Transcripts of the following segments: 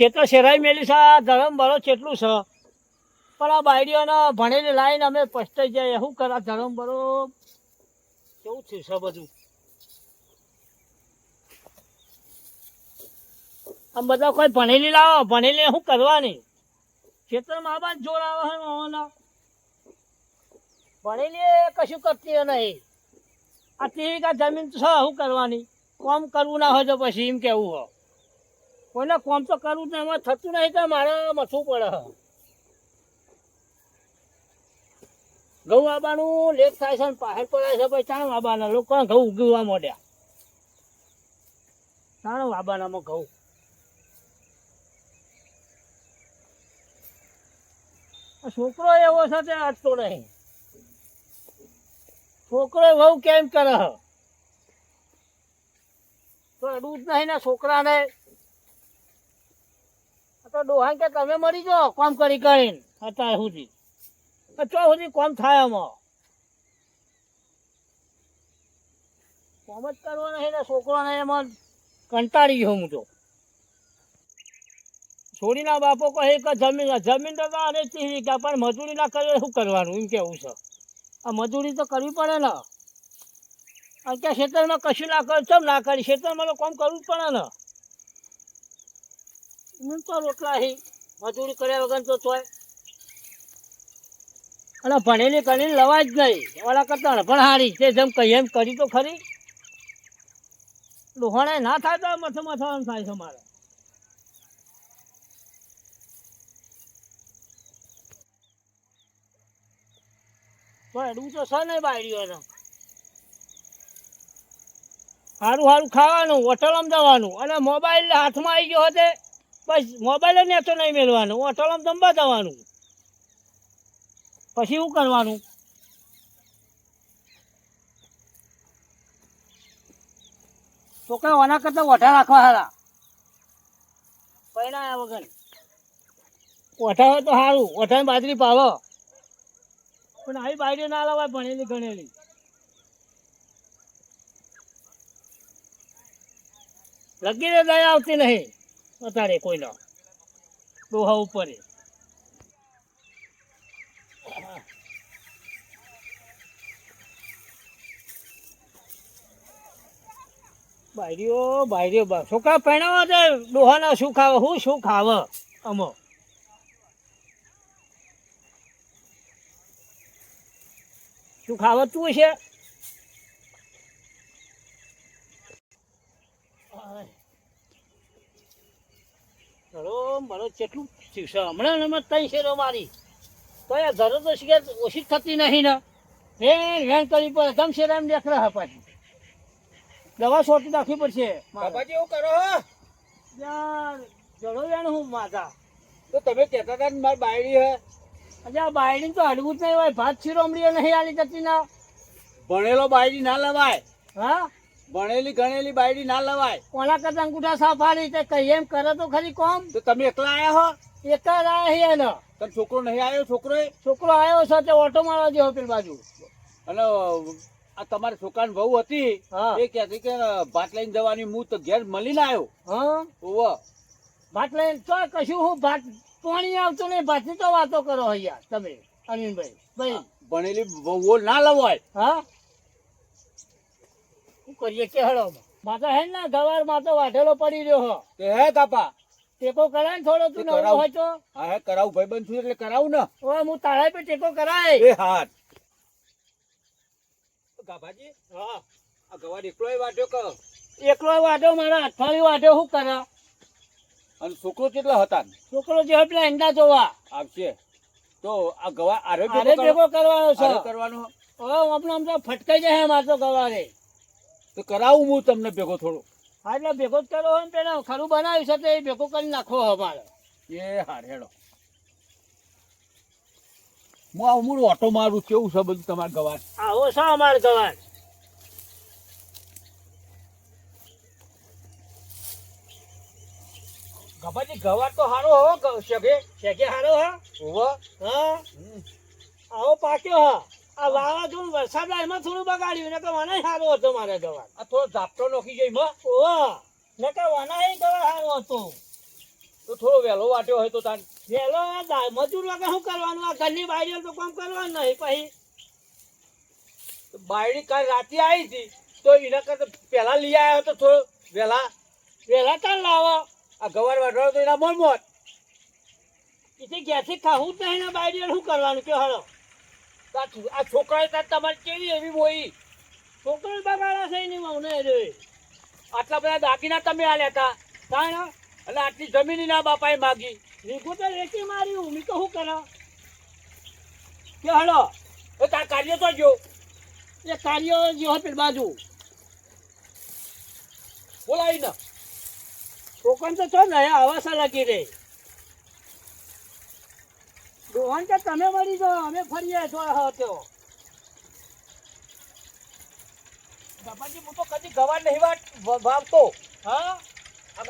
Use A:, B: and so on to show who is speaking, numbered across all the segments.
A: ક્ષેત્ર શેરાઈ મેલી છે ધરમ ભરો કેટલું છે? પણ આ બાયડીઓને ભણેલી લાઈન અમે પસ્તાઈ જાય શું કરા ધરમ ભરો કેવું થયું છે બધું? આમ બધા કોઈ ભણેલી લાવો, ભણેલી શું કરવાની? ક્ષેત્રમાં આ બાદ જોર આવે ભણેલી કશું કરતી નહીં. આ ત્રીસ વીઘા જમીન છે શું કરવાની? કોમ કરવું ના હોય તો પછી એમ કેવું હોય? કોઈને કોમ તો કરવું જ નહીં. એમાં થતું નહીં તો મારે મથું પડે. ઘઉં આબાનું લેટ થાય છે પાહેર પડાય છે પછી ચાણ આબાના લોકો ઘઉં ઉગવા મોડ્યા. ચાણ આબાનામાં ઘઉં. છોકરો એવો છે તે અટતો નહીં. છોકરો વહુ કેમ કરે? તો અડવું જ નહીં ને છોકરાને. તો ડોહાન કે તમે મરી જાઓ, કોમ કરી કરીને અત્યારે સુધી. ચો સુધી કોમ થાય આમાં. કોમ જ કરવો નહીં ને, છોકરાને એમાં કંટાળી ગયો હું તો. છોડીના બાપો કહે કે જમીન જમીન તો અરે ચીવી કે, પણ મજૂરી ના કરે શું કરવાનું? એમ કેવું છે. આ મજૂરી તો કરવી પડે ને. અત્યારે ખેતરમાં કશું ના કરે ચમ ના કરી? ખેતરમાં કોમ કરવું જ પડે ને. હું રોટલા હી મજૂરી કર્યા વગર તો તોય. અને ભણેલી કરીને લવાય જ નહીં. ઓલા કરતા પણ હારી તે જેમ કહીએ એમ કરી તો ખરી. લોહાણે ના થાય તો મથે મથવાનું થાય છે મારે. પણ એડું તો છે ને બાયડીઓને. સારું સારું ખાવાનું હોટલમાં જવાનું. અને મોબાઈલ હાથમાં આવી ગયો હોતે બસ મોબાઈલ નેતો નહીં મેળવાનું. હોટલમાં જમવા જવાનું. પછી શું કરવાનું? છોકરા વના કરતા ઓઠા રાખવા હારા. આવ્યા વગર. ઓઠા હોય તો સારું ઓઠાની બાજરી પાવો પણ આવી બાજરી ના લાવવા ભણેલી ગણેલી. લગી દયા આવતી નહીં. અત્યારે કોઈનો. ડોહા ઉપર. બાયરીઓ બાયરીઓ બા છોકરા પહેણાવા તો ડોહાના શું ખાવે? હું શું ખાવે? અમો. શું ખાવતું છે ચલો મારો કેટલું શિક્ષણ હમણાં હમણાં ત્રણ શેરો મારી. તો એ ધરો તો શિકાર ઓછી થતી નહીં ને. વેણ વેણ કરી પડે ગમ શેરા દેખ રહ્યા પાછી. દવા સોટી નાખવી પડશે.
B: બાબાજી એવું કરો હો.
A: જડો વેણ હું માતા.
B: તો તમે કહેતા હતા ને મારી બાયડી હે.
A: આ બાયડી તો હડવું જ નહીં હોય. ભાત શિરોમણીઓ નહીં આલી જતી ના.
B: ભણેલો બાયડી ના લવાય.
A: હા?
B: ભણેલી ગણેલી બાયડી ના લવાય.
A: કોના કરતા અંગૂઠા સાફાડી તે કહીએ એમ કરે તો ખરી કોમ?
B: તો તમે એકલા આયા હો?
A: એક જ આયા છે એને.
B: તમે છોકરો નહીં આવ્યો છોકરો
A: છોકરો આવ્યો છે તે ઓટો મારવા જેવો પેલી બાજુ.
B: અને આ તમારી છોકરાની વહુ હતી
A: હા.
B: એ કહેતી કે ભાત લઈને જવાની હું તો ઘેર મળીને આવ્યો
A: હા?
B: ઓવો.
A: ભાત લઈને તો કશું હું ભાત પાણી આવતું નહીં ભાતની તો વાતો કરો અહીંયા તમે અનિલભાઈ ભાઈ.
B: ભણેલી વહુઓ ના લવાય.
A: હા? કરીએ કે હળો માતો હે ને ગવાર માતો વાઢેલો પડી રહ્યો હો.
B: તે હે કાપા
A: ટેકો કરાય ને થોડો તું નવરો હોય તો.
B: હા હે કરાવું. ભાઈ બંધ એટલે કરાવું ને.
A: ઓ હું તારા પે ટેકો કરાય.
B: એ હાથ. ગાભાજી
A: હા.
B: આ ગવાર એકલો વાઢ્યો કે?
A: એકલો વાઢ્યો મારા અઠવાડિયું વાઢ્યો શું કરે?
B: અને છોકરો કેટલા હતા
A: છોકરો જે પેલા ઈંડા જોવા.
B: આવશે. તો આ ગવાર
A: આરોગ્ય કરવાનો છે.
B: કરવાનો?
A: ઓ આપણે આમ તો ફટકાઈ જાય મારે તો ગવારે.
B: તો કરાવું હું તમને ભેગો થોડો.
A: હા એટલે ભેગો જ કરો હોય પેલા ખરું બનાવ્યું છે તો એ ભેગો કરી નાખો અમારે
B: એ હાર હેડો. હું આ હું ઓટો મારું કેવું છે બધું તમારે ગવાર
A: આવો છે અમારે ગવાર
B: ગભાજી ગવાર તો હારો હો શેગે
A: શેગે હારો હા? હા. આવો પાક્યો હા. આ વાવાઝોડું વરસાદ એમાં થોડું બગાડ્યું ને કે મને સારો હતો મારે ગવાર
B: આ થોડો ઝાપટો નોખી જઈ માં.
A: ઓહ ને કે વના એ ગવાર સારો હતો.
B: તો થોડો વહેલો વાટ્યો હોય તો તાન.
A: વહેલો મજૂર વગર શું કરવાનું? આ ઘરની બાયડી તો કામ કરવાનું નહીં પછી?
B: બાયડી કાલ રાતે આવી હતી તો એના કરતા પહેલા લઈ આવ્યો તો થોડો વહેલા.
A: વહેલા ચાલ લાવો.
B: આ ગવાર વાટવાનો તો એના મોન મોટ
A: એથી ઘેરથી ખાવું જ નહીં ને બાયડી શું કરવાનું? કે હળો
B: આ છોકરાએ તાર તમારી કેવી એવી હોય
A: છોકરો બગાડા છે નહીં મને રે
B: આટલા બધા દાગીના તમે આલ્યા હતા
A: કારણ
B: અને આટલી જમીન ના બાપાએ માગી.
A: રીગું તો રેતી મારી હું તો શું કરો? કે હળો
B: એ તાર કાર્ય તો જો
A: એ કાર્ય જે પેલી બાજુ.
B: બોલાવી ને.
A: છોકરા તો છો ને આવાસા લાગી રે ડોહન કે તમે મળી જાઓ અમે ફરીએ છો હતો
B: બાપાજી હું તો કદી ગવાર નહીં વાટ વાવતો.
A: હા?
B: આ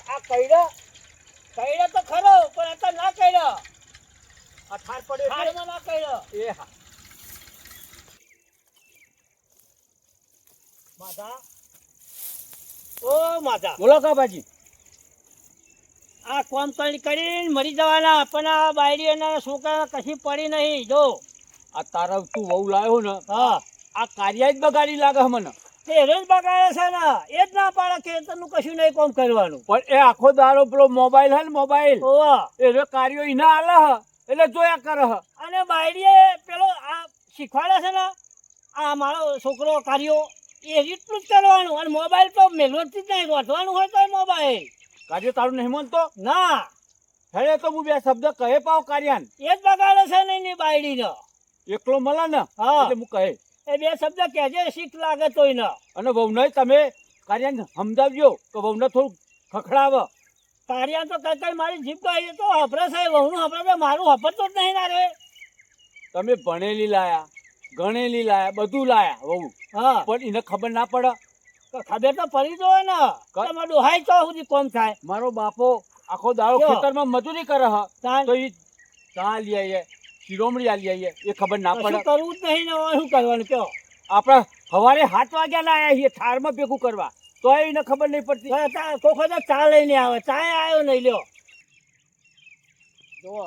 A: તો ખરો પણ ના કઈડે
B: આ ઠાર પડ્યો એટલે-
A: ના કઈડે
B: એ હા.
A: માધા. ઓ માધા.
B: બોલો કાબાજી
A: આ કોમ કરી કરીને મરી જવાના પણ આ બાયડીઓના છોકરા કશી પડી નહીં જો.
B: આ તારા તું વહુ લાવ્યો ને
A: હા.
B: આ કાર્ય જ બગાડી લાગે મને.
A: તે જ બગાડે છે ને એ જ ના પાડે ખેતરનું કશું નહીં કોમ કરવાનું.
B: પણ એ આખો દારો પેલો મોબાઈલ હે ને મોબાઈલ? એ કાર્યો એના આલે હ એટલે જોયા કરે હ.
A: અને બાયડીએ પેલો આ શીખવાડે છે ને આ મારો છોકરો કાર્યો એ રીતનું જ કરવાનું અને મોબાઈલ તો મેલવતથી જ નહીં ગોઠવાનું હોય તો મોબાઈલ.
B: કાર્ય તારું નહીં માનતો?
A: ના.
B: હેડે તો હું બે શબ્દ કહે પાવ કાર્યાન.
A: એ જ બગાડે છે ને એની બાયડીનો.
B: એકલો મળે ને.
A: હા.
B: એટલે હું કહે.
A: એ બે શબ્દ કહેજે શીખ લાગે તોય ન.
B: અને વહુને તમે કાર્યાન સમજાવજો કે વહુને થોડું ખખડાવ.
A: કાર્યાન તો કઈ કઈ મારી જીભ ગાઈ તો હપરે છે વહુનું હપરે તો મારું હપરતો જ નહીં ના રે.
B: તમે ભણેલી લાયા ગણેલી લાયા બધું લાયા વહુ.
A: હા.
B: પણ એને ખબર ના પડે.
A: ખબર તો પડી જો હોય ને. તમે ડોહાઈ તો સુધી કોમ થાય?
B: મારો બાપો આખો દાડો? ખેતરમાં મજૂરી કરે હ. તો એ ચા લઈ આવીએ શિરોમણી આલી આવીએ એ ખબર ના પડે.
A: કરવું જ નહીં ને શું કરવાનું કયો?
B: આપણે સવારે સાત વાગ્યા લાયા છીએ થારમાં ભેગું કરવા. તો એને ખબર નહીં પડતી.
A: તો તા- ચા લઈને આવે. ચા આવ્યો નહીં લ્યો. જુઓ.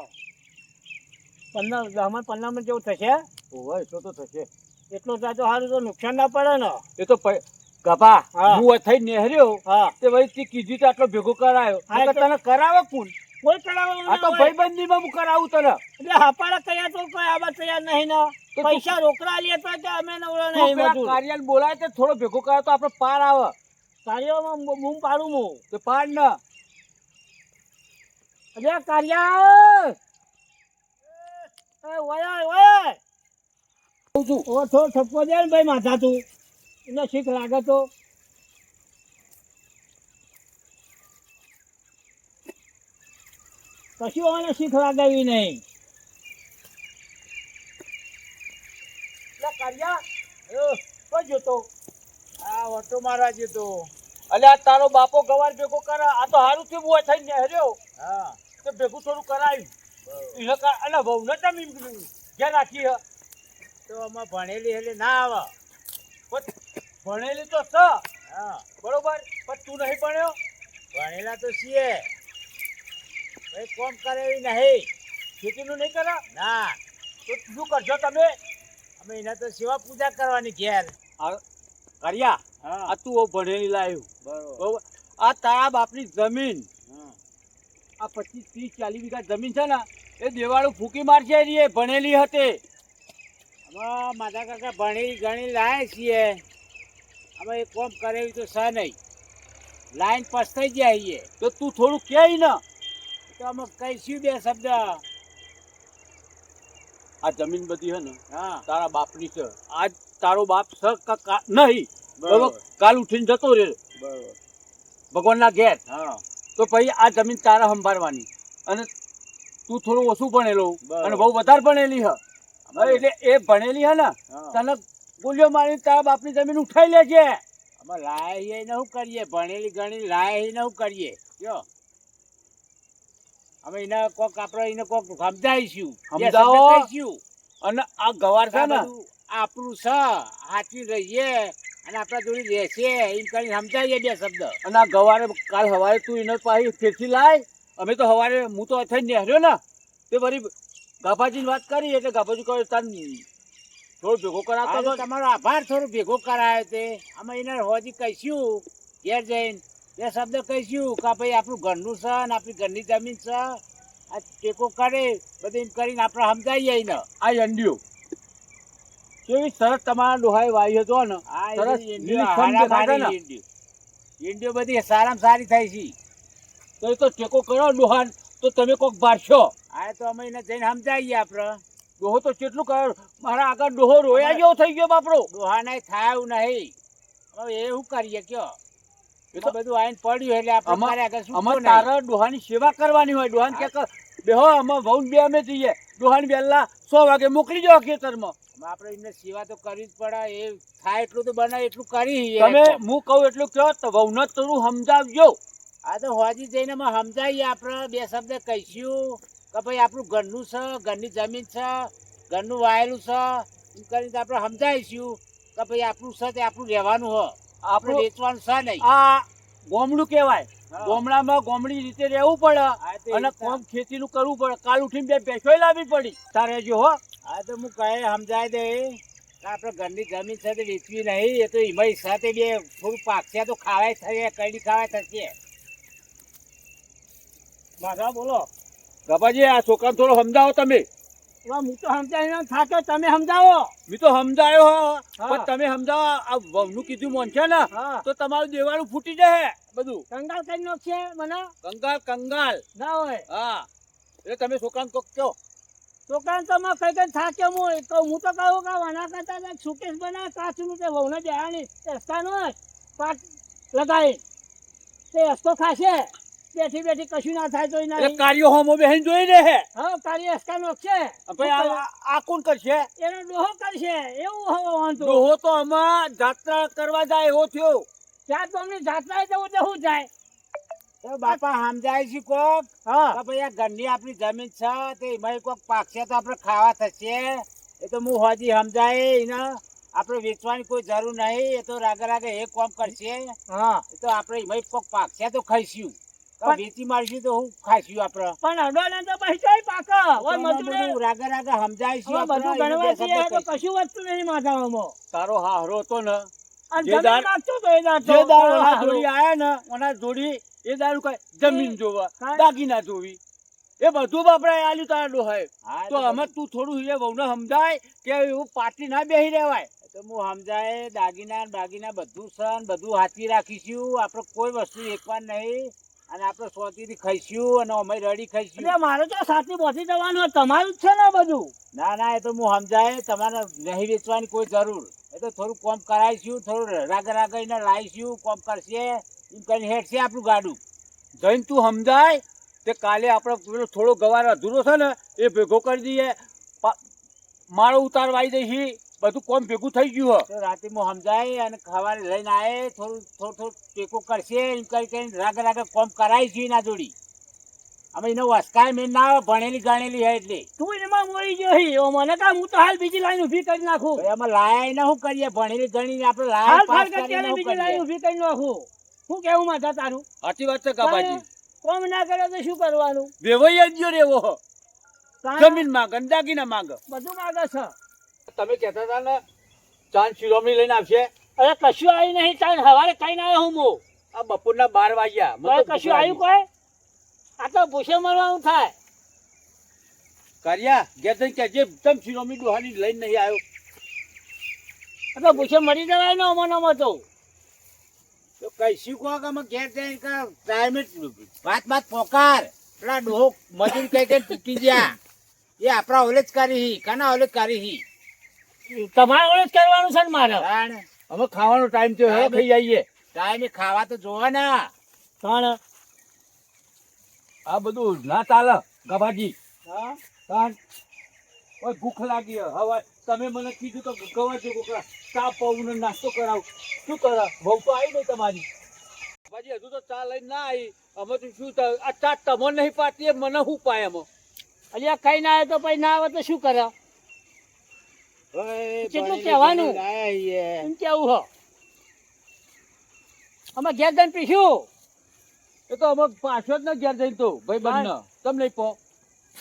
A: પંદર દહમાં પંદર મિનિટ જેવું થશે?
B: હોય તો તો થશે.
A: એટલો થાય તો સારું તો નુકસાન ના પડે ને.
B: એ તો ગભા
A: હું.
B: થઈ નેહર્યો
A: હા.
B: તે ભાઈ તે કીધું તો આટલો ભેગો કરાયો.
A: હા,
B: તને કરાવે કોણ
A: કોઈ કરાવવાનું
B: આ તો
A: ભાઈબંધી
B: માં હું કરાવું તને.
A: એટલે હપાડા તૈયાર તો કોઈ આવા તૈયાર નહીં ને. પૈસા રોકડા લે તો કે અમે નવરા નહીં મજૂર
B: કાર્યાલ બોલાય તો થોડો ભેગો કરાવે તો આપણે પાર આવે.
A: કાર્યોમાં બૂમ પાડું હું
B: તો પાર ન.
A: અરે કાર્યા એ ઓય ઓય ઓ થોડો ઠપકો દે ને ભાઈ માથા તું એને શીખ લાગે તો. પશુઓને શીખ લાગે એવી નહીં
B: કાર્યા
A: એ, કોઈ
B: આ ઓટો મારવા જતો. અલે આ તારો બાપો ગવાર ભેગો કરે આ તો સારું થયું હું થઈ નેહર્યો.
A: હા.
B: તો ભેગું થોડું કરાયું. એને કા અલે વહુ ને તમે એમ રાખી હ.
A: તો આમાં ભણેલી એટલે ના આવે.
B: ભણેલી તો છ
A: હા.
B: બરોબર? પણ તું નહીં ભણ્યો?
A: ભણેલા તો છીએ. ભાઈ કોમ કરે એવી નહીં.
B: ખેતીનું નહીં કરો?
A: ના.
B: તો શું કરશો તમે?
A: અમે એના તો સેવા પૂજા કરવાની ઘેર.
B: કર્યા?
A: હા.
B: આ તું ભણેલી લાવ્યું
A: બરોબર.
B: આ તારા બાપની જમીન. આ પચીસ ત્રીસ ચાલીસ વીઘા જમીન છે ને એ દેવાળું ફૂકી મારશે એ ભણેલી હતી.
A: અમે માતા કાકા ભણી ગણી લાવે છીએ. અમે એ કોમ કરે એવી તો છે નહીં. લાઈન પસ્તાઈ છીએ
B: તો તું થોડું કહે ને.
A: તો અમે કહીશું બે શબ્દ?
B: આ જમીન બધી હે ને
A: હા.
B: તારા બાપની છે. આજ તારો બાપ છે કા- નહીં. બરોબર. કાલ ઉઠીને જતો રે
A: બરોબર.
B: ભગવાનના ઘેર.
A: હા.
B: તો પછી આ જમીન તારા સંભાળવાની. અને તું થોડું ઓછું ભણેલો. અને બહુ વધારે ભણેલી હ. હવે એટલે એ ભણેલી હે ને તને ગોલીઓ મારી તારા બાપની જમીન ઉઠાઈ લેજે.
A: અમે લાયા એને શું કરીએ? ભણેલી ગણી લાયા એને શું કરીએ? જો અમે એને કોક આપણે એને કોક સમજાવીશું. બે શબ્દ
B: સમજાવો. અને આ ગવાર છે ને?
A: આપણું છે. સાચવી રહીએ અને આપણા જોડે રહેશે. એમ કરીને સમજાવીએ બે શબ્દ.
B: અને આ ગવારે કાલ સવારે તું એને પાછી ફેરથી લાય. અમે તો સવારે હું તો થઈ નેહર્યો ને. તે વળી ગાભાજીની વાત કરી એટલે ગાભાજી કહે તાર થોડો ભેગો કરાતો હતો
C: તમારો આભાર થોડો ભેગો કરાયો તે. અમે એને હોજી કહીશું. ઘેર જઈને બે શબ્દ કહીશું કે ભાઈ આપણું ઘરનું છે ને આપણી ઘરની જમીન છે. આ ટેકો કરે બધું કરીને આપણે સમજાવીએ એને
B: આ ઈંડિયો કેવી સરસ તમારા ડોહાએ વાયુ હતો ને. સરસ.
C: ઈંડીઓ બધી સારામાં સારી થાય છે.
B: તો એ તો ટેકો કરો ડોહાન તો તમે કોક બારશો.
C: આ તો અમે એને જઈને સમજાવીએ આપણે.
B: ડોહો તો કેટલું કર? મારા આગળ ડોહો રોયા જેવો થઈ ગયો બાપરો
C: ડોહા નહીં થાય નહીં. હવે એ શું કરીએ કયો?
B: એ તો
C: બધું આઈને પડ્યું એટલે આપણે આગળ શું અમારે
B: તારા ડોહાની સેવા કરવાની હોય. ડોહાને કે બેહો અમે વહુન બે અમે જઈએ. ડોહાન બેલા સો વાગે મોકલી દો ખેતરમાં.
C: આપણે એમને સેવા તો કરવી જ પડે. એ થાય એટલું તો બનાય એટલું કરી
B: તમે હું કહું એટલું કહો તો વહુને થોડું સમજાવજો.
C: આ તો હોજી જઈને અમે સમજાવીએ આપણે. બે શબ્દ કહીશું. કે ભાઈ આપણું ઘરનું છે ઘરની જમીન છે ઘરનું વાયેલું છે એમ કરીને આપણે સમજાવીશું કે ભાઈ આપણું છે તે આપણું રહેવાનું હો. આપણે વેચવાનું છે નહીં.
B: આ ગોમડું કહેવાય. ગોમડામાં ગોમડી રીતે રહેવું પડે અને કોમ ખેતીનું કરવું પડે. કાલ ઉઠીને બે ભેંસોય લાવવી પડી. તારે જો હો.
C: આ તો હું કહે સમજાય દે. આપણે ઘરની જમીન છે તે વેચવી નહીં એ તો એમાં સાથે બે. થોડું પાકશે તો ખાવાય થશે કઈ ખાવાય થશે. માધા બોલો.
B: ગપાજી આ છોકરાને થોડો સમજાવો તમે.
C: હું તો સમજાવી થાકે તમે સમજાવો.
B: મેં તો સમજાયો હો. પણ તમે સમજાવો આ વહુનું કીધું મન છે ને તો તમારું દેવાનું ફૂટી જશે બધું.
C: કંગાલ કરી નાખશે મને?
B: કંગાલ કંગાલ
C: ના હોય.
B: હા. એટલે તમે છોકરાને કોક કહો.
C: છોકરાને તો મેં કઈ કઈ થાક્યો હું તો હું તો કહું કે વના કરતા સુકેશ બનાવે કાચનું તે વહુને બેહાની રસ્તાનો જ પાક લગાવી તે રસ્તો ખાશે. બેઠી બેઠી કશું ના થાય તો એના
B: કાર્યો હોમો બેહીને જોઈ રહે
C: હા કાર્ય રસ્તા છે.
B: ભાઈ આ કોણ કરશે?
C: એનો ડોહો કરશે. એવું હવે વાંધો.
B: ડોહો તો આમાં જાત્રા કરવા જાય એવો થયો.
C: ત્યાં તો અમને જાત્રા જવું તો શું જાય? બાપા સમજાય છે કોક? હા. ભાઈ આ ઘરની આપણી જમીન છે તે એમાં કોક પાકશે તો આપણે ખાવા થશે. એ તો હું હોજી સમજાય એને. આપણે વેચવાની કોઈ જરૂર નહીં. એ તો રાગે રાગે એ કોમ કરશે. હા. એ તો આપણે એમાં કોક પાકશે તો ખાઈશું. વેચી મારશું તો હું ખાઈશું આપણે
A: પણ અડોને તો પૈસા પાકા ઓય મજૂરે
C: રાગે રાગે સમજાય છે
A: બધું ગણવા જઈએ તો કશું વસ્તુ નહીં માથામાં.
B: તારો હારો હતો ને જે દાર- જે દાર. જોડી આયા ને ઓના જોડી એ દારૂ કઈ જમીન જોવા દાગીના જોવી. એ બધું બાપડા આલ્યું તારા ડોહાએ.
C: હા,
B: તો અમે તું થોડું એ વહુને સમજાય કે એવું પાટી ના બેહી રહેવાય.
C: તો હું સમજાય દાગીના દાગીના બધું સન બધું હાથવી રાખીશું. આપણે કોઈ વસ્તુ એકવાર નહીં. અને આપણે સોતીથી ખાઈશું અને અમે રડી ખાઈશું.
A: એટલે મારે તો સાથી પહોંચી જવાનું તમારું જ છે ને બધું.
C: ના ના એ તો હું સમજાય તમારે નહીં વેચવાની કોઈ જરૂર. એ તો થોડું કોમ કરાવીશું થોડું રાગ રાગ એને લાવીશું કોમ કરશે એમ કરીને હેઠશે આપણું ગાડું.
B: જઈને તું સમજાય તે કાલે આપણે પેલો થોડો ગવાર અધૂરો છે ને એ ભેગો કરી દઈએ માળો ઉતારવા આવી દઈશી બધું કોમ ભેગું થઈ ગયું
C: તો રાતે હું સમજાય અને ખાવા લઈને આવે થોડું થોડું થોડું ટેકો કરશે એમ કરી કરીને રાગે રાગે કોમ કરાવીશું એના જોડી. અમે એનો વસકાય મેં ના ભણેલી ગણેલી હોય એટલે.
A: તું એમાં મોરી ગયો હી. ઓ મને કા હું તો હાલ બીજી લાઈન ઊભી કરી નાખું.
C: એમાં લાયા ના શું કરીએ? ભણેલી ગણીને આપણે
A: હાલ
C: લાયા પાસ કરીને
A: બીજી લાઈન ઊભી કરી નાખું. શું કેવું માથા તારું?
B: સાચી વાત છે કાબાજી
A: કોમ ના કરે તો શું કરવાનું?
B: વેવાઈ જ રેવો હો.
A: કાં?
B: જમીન માંગ અને ના માંગ.
A: બધું માંગે છે.
B: તમે કહેતા હતા ને ચાંદ શિરોમણી લઈને આવશે.
A: અરે કશું આવ્યું નહીં તાણ સવારે કઈ ના આવ્યો હું? મો
B: આ બપોરના બાર વાગ્યા. તો
A: કશું આવ્યું કોઈ? આ તો ભૂસે મરવાનું થાય.
B: કર્યા ઘેર જઈને કહેજે તમ શિરોમણી ડોહાની લઈને નહીં આવ્યો.
A: આ તો ભૂસે મરી જવાય ને અમોનામાં તો.
C: તો કઈ કહો કે અમે ઘેર જઈને કે ટાઈમે વાત વાત પોકાર. પેલા ડોહો મજૂર કઈ કઈ તૂટી ગયા. એ આપણા ઓલે જ કરી હી. કાના ઓલે જ કરી હી?
A: તમારે ઓળખ કરવાનું છે ને મારે?
B: અમે ખાવાનો ટાઈમ થયો હવે ખાઈ જઈએ
C: ટાઈમે ખાવા તો જોવા ના.
A: તાણ?
B: આ બધું ના ચાલે ગભાજી. હા? ઓય ભૂખ લાગી હવે તમે મને કીધું તો ગવા છો કોકરા. ચા પાઉં નાસ્તો કરાવ. શું કરા? વહુ તો આવી નહીં તમારી. ભાજી હજુ તો ચા લઈને ના આવી. અમે તો શું થાય આ ચા તમને નહીં પાતી એ મને શું પાય એમાં?
A: અલ્યા કઈ ના આવે તો પછી ના આવે તો શું કરે? કેટલું કહેવાનું? એમ કેવું હો? અમે ઘેર જઈને પીશું
B: એ તો અમુક પાછો જ ન ઘેર જઈને તો. ભાઈ બંને. તમે નહીં પો.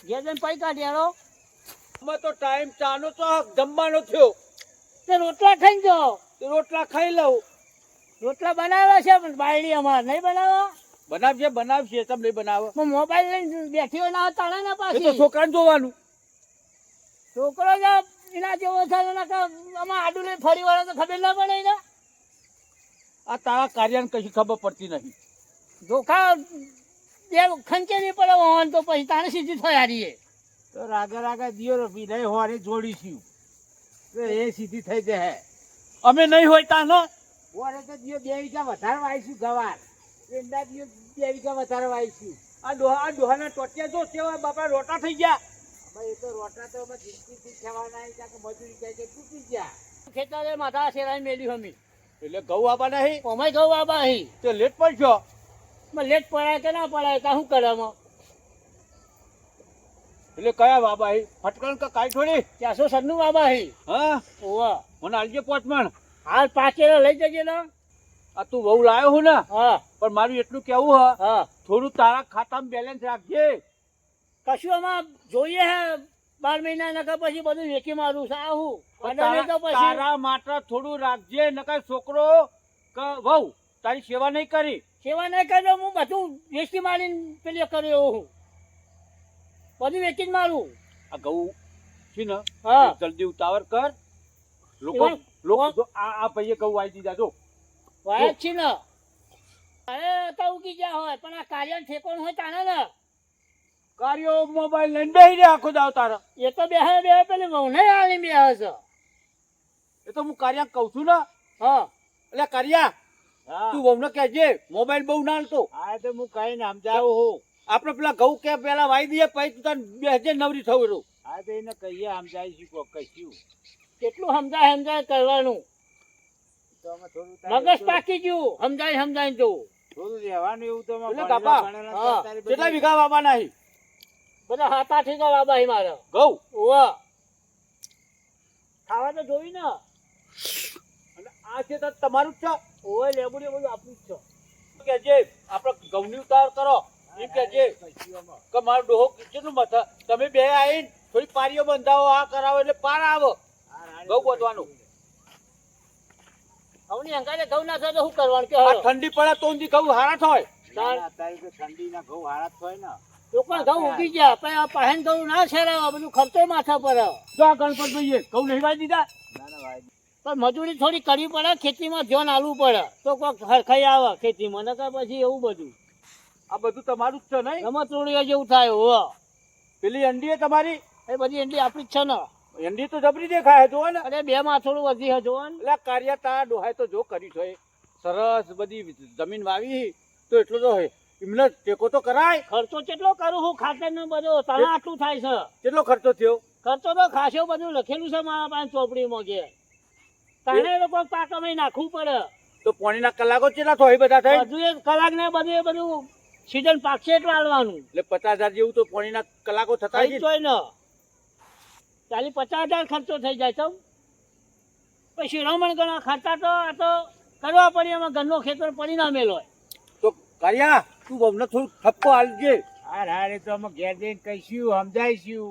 A: ઘેર જઈને પૈ કાઢ્યારો
B: અમે તો ટાઈમ ચાનો તો જમવાનો થયો.
A: તે રોટલા ખાઈ જો.
B: તે રોટલા ખાઈ લઉં.
A: રોટલા બનાવ્યા છે પણ બાયડી અમાર નહીં બનાવો.
B: બનાવશે બનાવશે તમે નહીં બનાવો.
A: મોબાઈલ લઈને બેઠી હોય ના તાળા ના પાસે
B: છોકરાને જોવાનું.
A: છોકરો જ એના જેવો થાય આમાં આડું લઈને ફરી વાળા તો ખબર ના પડે એને.
B: આ તારા કાર્યને કશી ખબર પડતી નહીં
A: ધોખા બે ખંચે નહીં પડે હોવાનું તો પછી તારે સીધી થયા રહીએ
C: તો રાગા રાગા દિયો વિનય હોરે જોડીશું તો એ સીધી થઈ જાય
B: અમે નહીં હોય તાનો
C: ઓરે તો દિયો બે વીઘા વધારે વાવીશું ગવાર. એંડા દિયો બે વીઘા વધારે વાવીશું.
B: આ ડોહા આ ડોહાના ટોટિયા જો કેવા બાપા રોટા થઈ ગયા.
C: ભાઈ એ તો રોટા તો અમે જિંદગીથી થવાના છે કે મજૂરી કહે કે તૂટી ગયા.
A: ખેતરે માથા શેરાઈ મેલી હમી.
B: એટલે ઘઉં આપવા નહીં?
A: ઓમાય ઘઉં આપવા હી
B: તો લેટ પડશો
A: લેટ પડાય કે ના પડાય તા શું કરે
B: એટલે કયા બાબા હી? ફટકણ કે કાઈ થોડી?
A: ચારસો સન્નું બાબા હી?
B: હા?
A: ઓવા.
B: મને આલજે પોચમણ
A: હાલ પાકેલો લઈ જજે ને.
B: આ તું બહુ લાયો હું ને?
A: હા.
B: પણ મારું એટલું કેવું હ
A: હા.
B: થોડું તારા ખાતામાં બેલેન્સ રાખજે.
A: કશું આમાં જોઈએ હે? બાર મહિના નકર પછી બધું વેચી મારું છે. આવું. તો પછી
B: તારા માટે થોડું રાખજે નકર છોકરો વહુ તારી સેવા નહીં કરી.
A: સેવા નહીં કરી હું બધું વેચી મારીને પેલી કર્યો હું બધું વેચી જ મારું.
B: આ ઘઉં છે ને
A: હા.
B: જલ્દી ઉતાવળ કર. લોકો લોકો આ આ ભાઈએ ઘઉં આવી દીધા જો.
A: વાય છે ને. અરે તો ઉગી ગયા હોય પણ આ કાર્ય ઠેકોણ હોય તાને ને.
B: કાર્યો મોબાઈલ લઈને બેહી રહ્યા આખો દાવ તારા
A: એ તો બેહે બે પેલી વહુને આલી બેહે છે
B: એ તો હું કાર્યા કહું છું ને.
A: હા.
B: એટલે કાર્યા તું વહુને કહેજે મોબાઈલ બહુ ના હાલતો
C: હા તો હું કઈ નામ જાઉં હું.
B: આપણે પેલા ઘઉં કે પેલા વાઈ દઈએ પછી તું તને બેસજે નવરી થવું રહું
C: હા તો એને કહીએ સમજાય જઈશું કોક કહીશું.
A: કેટલું સમજાય સમજાય કરવાનું?
C: તો
A: મગજ
C: તો-
A: પાકી ગયું. સમજાય સમજાય જવું.
C: થોડું રહેવાનું એવું તો તો
B: કેટલા વીઘા વાવવા નહીં
A: બધા હાથા આઠ વીઘા બાબા હી મારે.
B: ઘઉં
A: ઓ ખાવા તો જોઈ ને.
B: અને આ છે તો તમારું જ
A: ઓય લેબુડી બધું આપણું જ છે.
B: કે જે આપણે ઘઉંની ઉતાર કરો. એમ
C: કે જે
B: કે મારો ડોહો કેટલું મથા? તમે બે આવીને થોડી પારીઓ બંધાવો આ કરાવો એટલે પાર આવો. ઘઉં ગોતવાનું.
A: હવની અંગારે ઘઉં ના થાય તો શું કરવાનું? કે
B: ઠંડી પડે તો ઊંધી ઘઉં હારા થાય
C: ના, ના, તો ઘઉં હારા થાય હોય ને.
A: લોકો ઘઉં ઉગી ગયા પણ આ પહેન ઘઉં ના છેરાવા બધું ખર્ચો માથા પર
B: જો આ ગણપત ભાઈએ ઘઉં નહીં વાઈ દીધા?
C: ના ના ભાઈ
A: પણ મજૂરી થોડી કરવી પડે ખેતીમાં ધ્યાન આલવું પડે. તો કોઈ હરખાઈ આવે ખેતીમાં નકર પછી એવું બધું.
B: આ બધું તમારું જ છે નહીં?
A: એમાં રોડિયા જેવું થાય હો.
B: પેલી અંડી એ તમારી?
A: એ બધી અંડી આપણી જ છે ને.
B: અંડી તો જબરી દેખાય જોવો ને.
A: અરે બે માં થોડું વધી હે જોવા ને.
B: એટલે કાર્ય તારા ડોહાય તો જો કર્યું છે સરસ બધી જમીન વાવી તો એટલું તો હોય. એમને ટેકો તો કરાય.
A: ખર્ચો કેટલો કરું હું? ખાતર નો બધો તને આટલું થાય છે.
B: કેટલો ખર્ચો થયો?
A: ખર્ચો તો ખાસો બધું લખેલું છે મારા પાસે ચોપડીમાં કે. એ લોકો પાકમાં નાખવું પડે.
B: તો પોણીના કલાકો કેટલા થાય બધા થાય?
A: હજુ એક કલાક ને બધું એ બધું સીઝન પાકશે એટલું આલવાનું
B: એટલે પચાસ હજાર જેવું તો પોણીના કલાકો થતા
A: જોઈ જ હોય ને ચાલી પચાસ હજાર ખર્ચો થઈ જાય તો. પછી રમણ ગણા ખર્ચા તો આ તો કરવા પડે એમાં ઘરનો ખેતર પરિણામેલો હોય.
B: તો કાર્યા? તું અમને થોડું ઠપકો હાલજે
C: અરે રાણી તો અમે ઘેર જઈને કહીશું સમજાઈશું